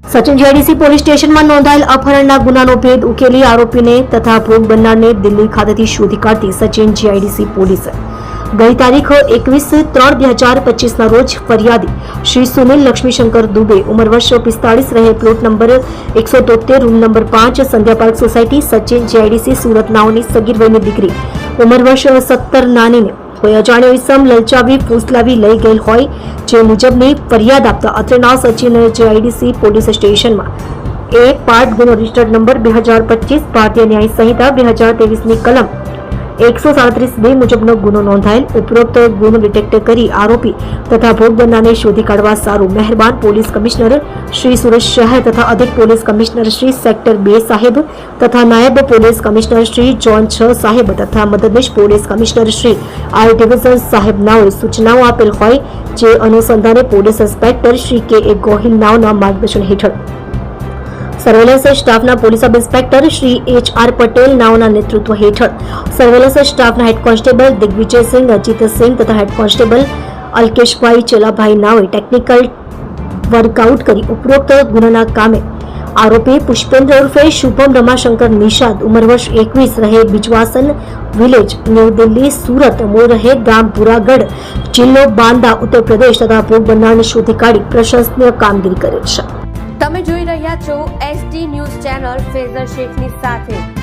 Sachin JDC police સ્ટેશનમાં નોંધાયેલ અપહરણના ગુનાનો ભેદ ઉકેલી આરોપીને તથા ભોગ બનનારને દિલ્હી ખાતેથી શોધી કાઢતી સચિન જીઆઈડીસી પોલીસ. ગઈ તારીખ એકવીસ ત્રણ બે હજાર પચીસના રોજ ફરિયાદી શ્રી સુનિલ લક્ષ્મીશંકર દુબે ઉંમર વર્ષ પિસ્તાળીસ રહે પ્લોટ નંબર એકસો તોતેર રૂમ નંબર પાંચ, Sandhya park society, Sachin GIDC Surat નાઓની સગીર વયની દીકરી. ઉંમર વર્ષ સત્તર નાનીને કોઈ અજાણ્યો ઇસમ લલચાવી, ફૂસલાવી લઈ ગયેલ હોય જે મુજબની ફરિયાદ આપતા અત્રેના સચિન જેઆઈડીસી પોલીસ સ્ટેશનમાં. એ પાર્ટ ગુનો રજિસ્ટર્ડ નંબર બે હજાર પચીસ, ભારતીય ન્યાય સંહિતા બે હજાર ત્રેવીસની કલમ એકસો સાડત્રીસ બે મુજબનો ગુનો નોંધાયેલ. ઉપરોક્ત ગુનો ડિટેક્ટ કરી આરોપી તથા ભોગ બનનારને શોધી કાઢવા સારું મહેરબાન પોલીસ કમિશનર શ્રી સુરત શહેર તથા અધિક પોલીસ કમિશનર શ્રી સેક્ટર બે સાહેબ તથા નાયબ પોલીસ કમિશનર શ્રી જોન છ સાહેબ તથા મદદનીશ police commissioner Shri R division સાહેબ નાઓએ સૂચનાઓ આપેલ હોય જે અનુસંધાને પોલીસ ઇન્સ્પેક્ટર શ્રી કે એ ગોહિલ નાવના માર્ગદર્શન હેઠળ સર્વેલન્સ સ્ટાફના police sub inspector Shri H R Patel નાઓના નેતૃત્વ હેઠળ સર્વેલન્સ સ્ટાફના હેડ કોન્સ્ટેબલ દિગ્વિજયસિંહ અજીતસિંહ તથા હેડ કોન્સ્ટેબલ અલ્કેશભાઈ ચેલાભાઈ નાઓએ ટેકનિકલ વર્કઆઉટ કરી ઉપરોક્ત ગુનાના કામે આરોપી પુષ્પેન્દ્ર ઉર્ફે શુભમ રમાશંકર નિષાદ ઉંમર વર્ષ એકવીસ, રહે બિજવાસન વિલેજ, ન્યૂ દિલ્હી, સુરત, મૂળ રહે ગામ પુરાગઢ જિલ્લો બાંદા ઉત્તર પ્રદેશ તથા ભોગ બનાવને શોધી કાઢી પ્રશંસનીય કામગીરી કરેલ છે. તમે જોઈ રહ્યા છો એસટી ન્યૂઝ ચેનલ ફેઝર શેખની સાથે.